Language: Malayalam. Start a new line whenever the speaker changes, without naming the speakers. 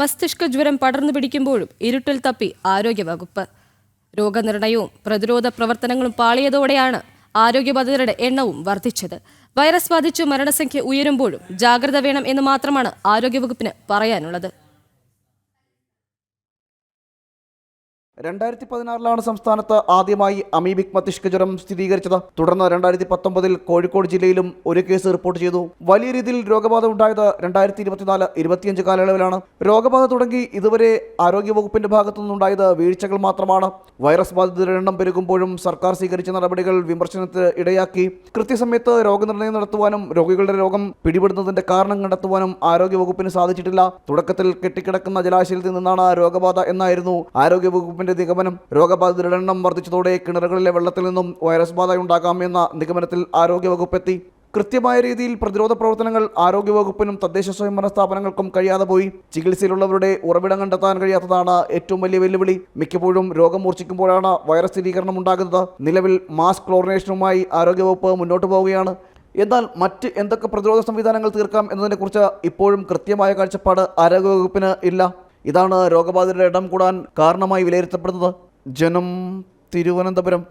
മസ്തിഷ്ക ജ്വരം പടർന്നു പിടിക്കുമ്പോഴും ഇരുട്ടിൽ തപ്പി ആരോഗ്യവകുപ്പ്. രോഗനിർണയവും പ്രതിരോധ പ്രവർത്തനങ്ങളും പാളിയതോടെയാണ് ആരോഗ്യബാധിതരുടെ എണ്ണവും വർദ്ധിച്ചത്. വൈറസ് ബാധിച്ചു മരണസംഖ്യ ഉയരുമ്പോഴും ജാഗ്രത വേണം എന്ന് മാത്രമാണ് ആരോഗ്യവകുപ്പിന് പറയാനുള്ളത്.
രണ്ടായിരത്തി പതിനാറിലാണ് സംസ്ഥാനത്ത് ആദ്യമായി അമീബിക് മസ്തിഷ്ക ജ്വരം സ്ഥിരീകരിച്ചത്. തുടർന്ന് രണ്ടായിരത്തി പത്തൊമ്പതിൽ കോഴിക്കോട് ജില്ലയിലും ഒരു കേസ് റിപ്പോർട്ട് ചെയ്തു. വലിയ രീതിയിൽ രോഗബാധ ഉണ്ടായത് രണ്ടായിരത്തി ഇരുപത്തിനാല് ഇരുപത്തിയഞ്ച് കാലയളവിലാണ്. രോഗബാധ തുടങ്ങി ഇതുവരെ ആരോഗ്യവകുപ്പിന്റെ ഭാഗത്തുനിന്നുണ്ടായത് വീഴ്ചകൾ മാത്രമാണ്. വൈറസ് ബാധിതരുടെ എണ്ണം പെരുകുമ്പോഴും സർക്കാർ സ്വീകരിച്ച നടപടികൾ വിമർശനത്തിന് ഇടയാക്കി. കൃത്യസമയത്ത് രോഗനിർണയം നടത്തുവാനും രോഗികളുടെ രോഗം പിടിപെടുന്നതിന്റെ കാരണം കണ്ടെത്തുവാനും ആരോഗ്യവകുപ്പിന് സാധിച്ചിട്ടില്ല. തുടക്കത്തിൽ കെട്ടിക്കിടക്കുന്ന ജലാശയത്തിൽ നിന്നാണ് രോഗബാധ എന്നായിരുന്നു ആരോഗ്യവകുപ്പിന്റെ നിഗമനം രോഗബാധിതരുടെ എണ്ണം വർദ്ധിച്ചതോടെ കിണറുകളിലെ വെള്ളത്തിൽ നിന്നും വൈറസ് ബാധ എന്ന നിഗമനത്തിൽ ആരോഗ്യവകുപ്പ് എത്തി കൃത്യമായ രീതിയിൽ പ്രതിരോധ പ്രവർത്തനങ്ങൾ ആരോഗ്യവകുപ്പിനും തദ്ദേശ സ്വയംഭരണ സ്ഥാപനങ്ങൾക്കും കഴിയാതെ പോയി. ചികിത്സയിലുള്ളവരുടെ ഉറവിടം കണ്ടെത്താൻ കഴിയാത്തതാണ് ഏറ്റവും വലിയ വെല്ലുവിളി. മിക്കപ്പോഴും രോഗം മൂർച്ഛിക്കുമ്പോഴാണ് വൈറസ് സ്ഥിരീകരണം ഉണ്ടാകുന്നത്. നിലവിൽ മാസ്ക് ക്ലോറിനേഷനുമായി ആരോഗ്യവകുപ്പ് മുന്നോട്ട് പോവുകയാണ്. എന്നാൽ മറ്റ് എന്തൊക്കെ പ്രതിരോധ സംവിധാനങ്ങൾ തീർക്കാം എന്നതിനെക്കുറിച്ച് ഇപ്പോഴും കൃത്യമായ കാഴ്ചപ്പാട് ആരോഗ്യവകുപ്പിന് ഇല്ല. ഇതാണ് രോഗബാധിതരുടെ ഇടം കൂടാൻ കാരണമായി വിലയിരുത്തപ്പെടുന്നത്. ജനം തിരുവനന്തപുരം.